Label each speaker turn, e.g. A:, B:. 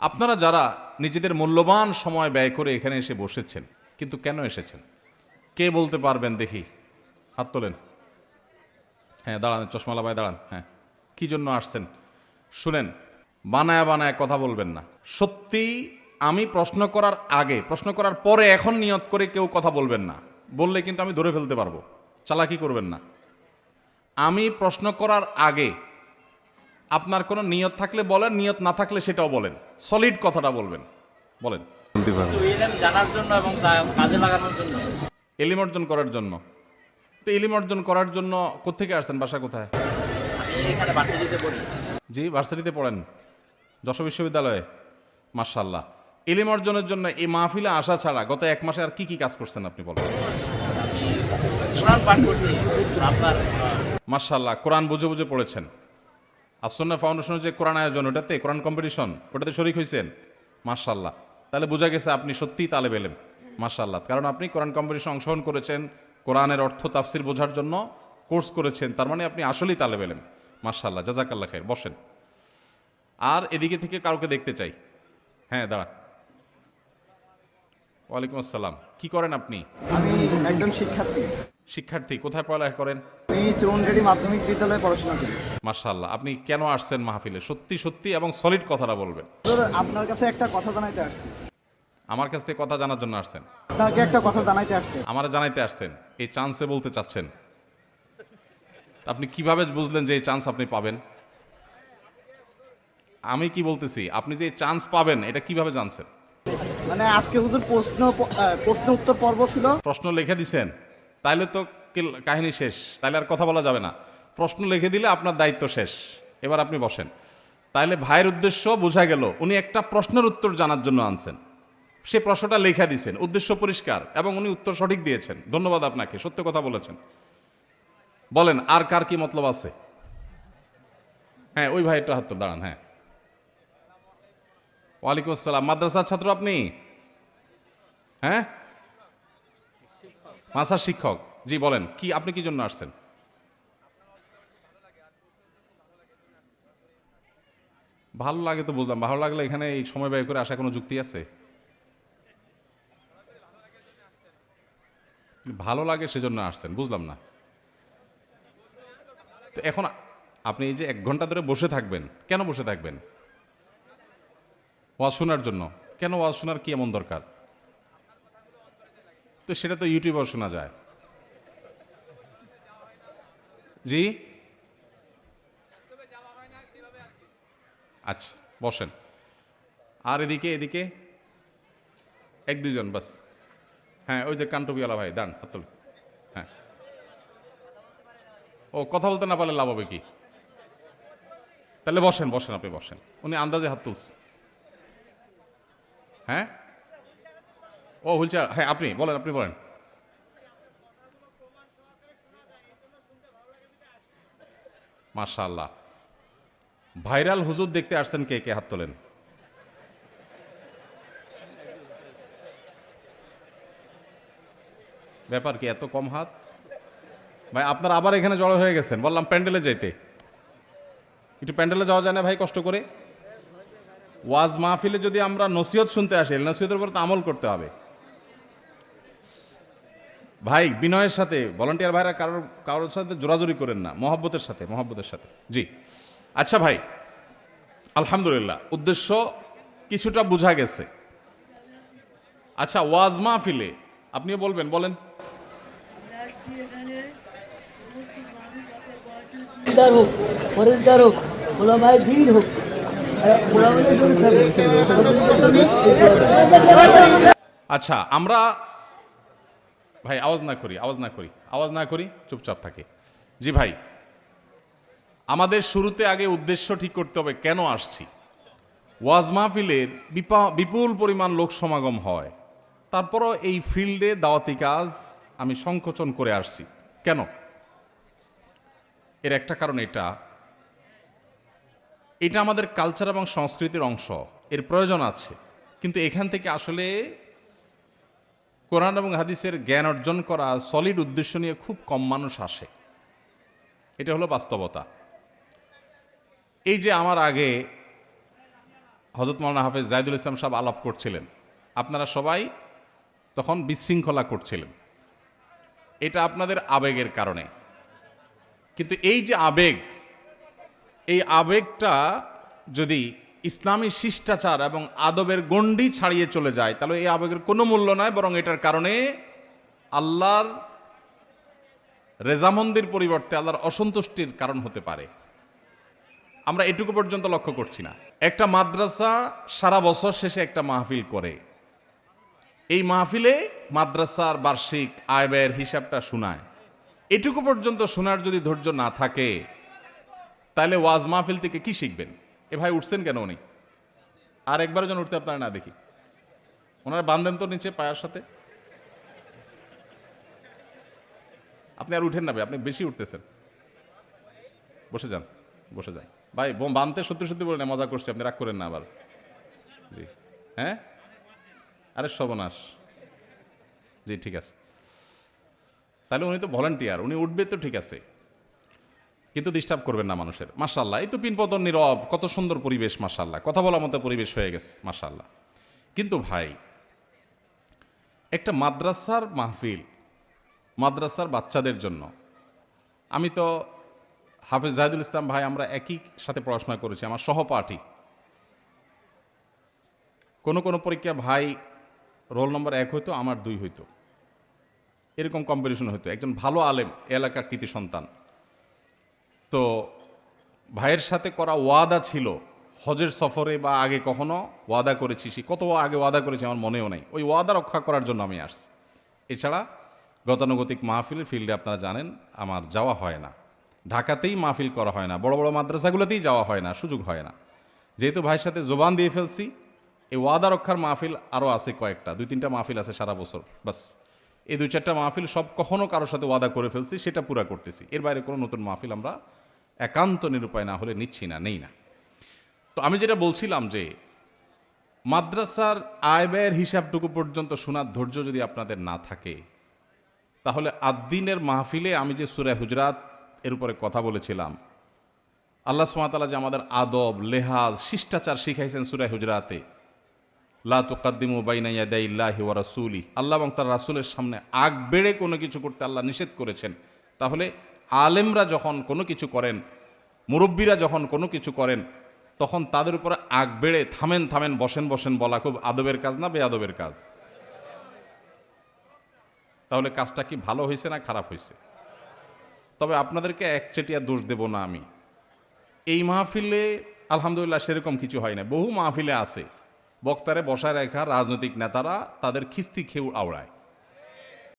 A: আপনারা যারা নিজেদের মূল্যবান সময় ব্যয় করে এখানে এসে বসেছেন, কিন্তু কেন এসেছেন? কে বলতে পারবেন দেখি? হাত তোলেন। হ্যাঁ দাঁড়ান, চশমা লাগায় দাঁড়ান। হ্যাঁ কি জন্য আসছেন? শুনেন, বানায় বানায় কথা বলবেন না। সত্যি আমি প্রশ্ন করার আগে, প্রশ্ন করার পরে এখন নিয়ত করে কেউ কথা বলবেন না। বললে কিন্তু আমি ধরে ফেলতে পারব। চালাকি করবেন না। আমি প্রশ্ন করার আগে আপনার কোনো নিয়ত থাকলে বলেন নিয়ত না থাকলে সেটাও বলেন। সলিড কথাটা বলবেন। বলেন।
B: জানার জন্য এবং কাজে লাগানোর জন্য?
A: এলিম অর্জন করার জন্য। তো এলিম অর্জন করার জন্য কোথেকে আসছেন? বাসা কোথায়? জি ভার্সিটিতে পড়েন। যশোর বিশ্ববিদ্যালয়ে। মার্শাল্লাহ এলিম অর্জনের জন্য এই মাহফিলে আসা ছাড়া গত এক মাসে আর কি কি কাজ করছেন আপনি বলেন? মার্শাল্লাহ কোরআন বুঝে বুঝে পড়েছেন। আসন্না ফাউন্ডেশনের যে কোরআন আয়োজন, ওটাতে কোরআন কম্পিটিশন, ওটাতে শরিক হয়েছেন মার্শাল্লাহ তাহলে বোঝা গেছে আপনি সত্যিই তালে পেলেন মার্শাল্লাহ কারণ আপনি কোরআন কম্পিটিশন অংশগ্রহণ করেছেন, কোরআনের অর্থ তাফসির বোঝার জন্য কোর্স করেছেন, তার মানে আপনি আসলেই তালে পেলেন মার্শাল্লাহ জাজাকাল্লাহ খের বসেন। আর এদিকে থেকে কাউকে দেখতে চাই। হ্যাঁ দাঁড়া। ওয়ালাইকুম আসসালাম। কি করেন আপনি?
C: একজন শিক্ষার্থী।
A: শিক্ষার্থী কোথায় পড়ালেখা করেন?
C: আমি চৌনরেডি মাধ্যমিক বিদ্যালয়ে পড়াশোনা করি।
A: মার্শাল্লাহ আপনি কেন আসছেন মাহফিলে? সত্যি সত্যি এবং সলিড কথাটা বলবেন।
C: আপনার কাছে একটা কথা জানাইতে আসছি।
A: আমার কাছ থেকে কথা জানার জন্য আসছেন?
C: আপনাকে একটা কথা জানাইতে আসছি।
A: আমার জানাইতে আসছেন এই চান্সে বলতে চাচ্ছেন। আপনি কীভাবে বুঝলেন যে এই চান্স আপনি পাবেন? আমি কি বলতেছি আপনি যে চান্স পাবেন এটা কীভাবে জানছেন?
C: মানে আজকে হুজুর প্রশ্ন প্রশ্ন উত্তর পর্ব ছিল।
A: প্রশ্ন লিখে দিছেন। তাইলে তো কাহিনী শেষ। তাহলে আর কথা বলা যাবে না। প্রশ্ন লিখে দিলে আপনার দায়িত্ব শেষ। এবার আপনি বসেন। তাহলে ভাইয়ের উদ্দেশ্য বোঝা গেল, উনি একটা প্রশ্নের উত্তর জানার জন্য আনছেন। সে প্রশ্নটা লেখা দিয়েছেন উদ্দেশ্য পরিষ্কার, এবং উনি উত্তর সঠিক দিয়েছেন। ধন্যবাদ আপনাকে, সত্য কথা বলেছেন। বলেন, আর কার কি মতলব আছে? হ্যাঁ ওই ভাই একটু হাত দাঁড়ান হ্যাঁ। ওয়ালাইকুম আসসালাম। মাদ্রাসার ছাত্র আপনি? হ্যাঁ? মাসার শিক্ষক। জি, বলেন, কি, আপনি কি জন্য আসছেন? ভালো লাগে তো বুঝলাম, ভালো লাগলে এখানে এই সময় ব্যয় করে আসা কোনো যুক্তি আছে? ভালো লাগে সেজন্য আসছেন, বুঝলাম না। তো এখন আপনি এই যে এক ঘণ্টা ধরে বসে থাকবেন, কেন বসে থাকবেন? ওয়াজ শোনার জন্য, কেন ওয়াজ শোনার কি এমন দরকার? তো সেটা তো ইউটিউবেও শোনা যায়। জি? আচ্ছা বসেন। আর এদিকে এদিকে? এক, দুজন, বাস। হ্যাঁ ওই যে কান্টবিওয়ালা ভাই দান হাত হ্যাঁ। ও, কথা বলতে না পারলে লাভ হবে কি? তাহলে বসেন বসেন, আপনি বসেন। উনি আন্দাজে হাত তুলছে। হ্যাঁ? ও হুইলচেয়ার হ্যাঁ আপনি, বলেন আপনি বলেন। মাশাল্লাহ ভাইরাল হুজুর দেখতে আসছেন কে কে হাত তোলেন? ব্যাপার কি, এত কম হাত? ভাই, আপনার আবার এখানে জড়ো হয়ে গেছেন। বললাম, প্যান্ডেলে যাইতে। একটু প্যান্ডেলে যাওয়া যায় না ভাই, কষ্ট করে? ওয়াজ মাহফিলে যদি আমরা নসিহত শুনতে আসি, নসিহতের উপর তো আমল করতে হবে। ভাই বিনয়ের সাথে ভলান্টিয়ার ভাইরা কারোর কারোর সাথে জোরাজোরি করেন না মহব্বতের সাথে মহব্বতের সাথে। জি। আচ্ছা ভাই আলহামদুলিল্লাহ উদ্দেশ্য কিছুটা বোঝা গেছে। আচ্ছা ওয়াজ মাহফিলে আপনিও বলবেন বলেন।
D: হোক হোক ওলামায় হোক।
A: আচ্ছা আমরা ভাই, আওয়াজ না করি, আওয়াজ না করি, আওয়াজ না করি, চুপচাপ থাকি। জি ভাই, আমাদের শুরুতে আগে উদ্দেশ্য ঠিক করতে হবে, কেন আসছি? ওয়াজ মাহফিলের বিপা- বিপুল পরিমাণ লোক সমাগম হয়। তারপরও এই ফিল্ডে দাওয়াতি কাজ আমি সংকোচন করে আসছি। কেন? এর একটা কারণ এটা। এটা আমাদের কালচার এবং সংস্কৃতির অংশ। এর প্রয়োজন আছে। কিন্তু এখান থেকে আসলে কোরআন এবং হাদিসের জ্ঞান অর্জন করা সলিড উদ্দেশ্য নিয়ে খুব কম মানুষ আসে। এটা হলো বাস্তবতা। এই যে আমার আগে হজরত মৌলানা হাফেজ জাহিদুল ইসলাম সাহেব আলাপ করছিলেন, আপনারা সবাই তখন বিশৃঙ্খলা করছিলেন। এটা আপনাদের আবেগের কারণে। কিন্তু এই যে আবেগ, এই আবেগটা যদি ইসলামী শিষ্টাচার এবং আদবের গণ্ডি ছাড়িয়ে চলে যায়, তাহলে এই আবেগের কোনো মূল্য নয় বরং এটার কারণে আল্লাহর রেজামন্দির পরিবর্তে আল্লাহর অসন্তুষ্টির কারণ হতে পারে। আমরা এটুকু পর্যন্ত লক্ষ্য করছি না। একটা মাদ্রাসা সারা বছর শেষে একটা মাহফিল করে। এই মাহফিলে মাদ্রাসার বার্ষিক আয় ব্যয়ের হিসাবটা শোনায়। এটুকু পর্যন্ত শোনার যদি ধৈর্য না থাকে, তাহলে ওয়াজ মাহফিল থেকে কি শিখবেন? এ ভাই উঠছেন কেন উনি? আর একবারও যেন উঠতে আপনারা না দেখি। ওনারা বান্ধেন তো নিচে পায়ের সাথে। আপনি আর উঠেন না ভাই, আপনি বেশি উঠতেছেন। বসে যান বসে যান। ভাই বানতে সত্যি সত্যি বলে না, মজা করছি, আপনি রাগ করেন না আবার। জি হ্যাঁ? আরে সর্বনাশ। জি, ঠিক আছে। তাহলে উনি তো ভলান্টিয়ার উনি উঠবে তো ঠিক আছে। কিন্তু ডিস্টার্ব করবেন না মানুষের। মাসাল্লাহ এই তো পিনপতন নীরব, কত সুন্দর পরিবেশ মাসাল্লাহ কথা বলার মতো পরিবেশ হয়ে গেছে মাসাল্লাহ কিন্তু ভাই, একটা মাদ্রাসার মাহফিল, মাদ্রাসার বাচ্চাদের জন্য। আমি তো হাফিজ জাহিদুল ইসলাম ভাই, আমরা একই সাথে পড়াশোনা করেছি, আমার সহপাঠী। কোনো কোনো পরীক্ষা ভাই, রোল নম্বর এক হইতো, আমার দুই হইতো। এরকম কম্পিটিশন হতো একজন ভালো আলেম, এলাকার কৃতি সন্তান। তো ভাইয়ের সাথে করা ওয়াদা ছিল, হজের সফরে বা আগে কখনো ওয়াদা করেছি, সে কত আগে ওয়াদা করেছি আমার মনেও নেই। ওই ওয়াদা রক্ষা করার জন্য আমি আসছি। এছাড়া গতানুগতিক মাহফিলের ফিল্ডে আপনারা জানেন, আমার যাওয়া হয় না। ঢাকাতেই মাহফিল করা হয় না, বড় বড় মাদ্রাসাগুলোতেই যাওয়া হয় না, সুযোগ হয় না। যেহেতু ভাইয়ের সাথে জোবান দিয়ে ফেলছি, এই ওয়াদা রক্ষার মাহফিল আরও আছে কয়েকটা, দুই তিনটা মাহফিল আছে সারা বছর, বাস। এই দুই চারটা মাহফিল সব কখনো কারোর সাথে ওয়াদা করে ফেলছি, সেটা পুরা করতেছি। এর বাইরে কোনো নতুন মাহফিল আমরা একান্ত নিরুপায় না হলে নিচ্ছি না, নেই না। তো আমি যেটা বলছিলাম যে, মাদ্রাসার আয় ব্যয়ের হিসাবটুকু পর্যন্ত শোনার ধৈর্য যদি আপনাদের না থাকে, তাহলে আদ্দিনের মাহফিলে আমি যে সুরে হুজরাত এর উপরে কথা বলেছিলাম, আল্লাহ সুমাতালা যে আমাদের আদব, লেহাজ, শিষ্টাচার শিখাইছেন সুরে হুজরাতে, লা আল্লাহ এবং তার রাসূলের সামনে আগ বেড়ে কোনো কিছু করতে আল্লাহ নিষেধ করেছেন, তাহলে আলেমরা যখন কোনো কিছু করেন, মুরব্বীরা যখন কোনো কিছু করেন, তখন তাদের উপরে আগ বেড়ে থামেন থামেন, বসেন বসেন বলা খুব আদবের কাজ না বেআদবের কাজ? তাহলে কাজটা কি ভালো হয়েছে না খারাপ হয়েছে তবে আপনাদেরকে একচেটিয়া দোষ দেব না আমি। এই মাহফিলে আলহামদুলিল্লাহ সেরকম কিছু হয় না বহু মাহফিলে আছে। বক্তারে বসায় রেখা রাজনৈতিক নেতারা তাদের খিস্তি খেউ আওড়ায়।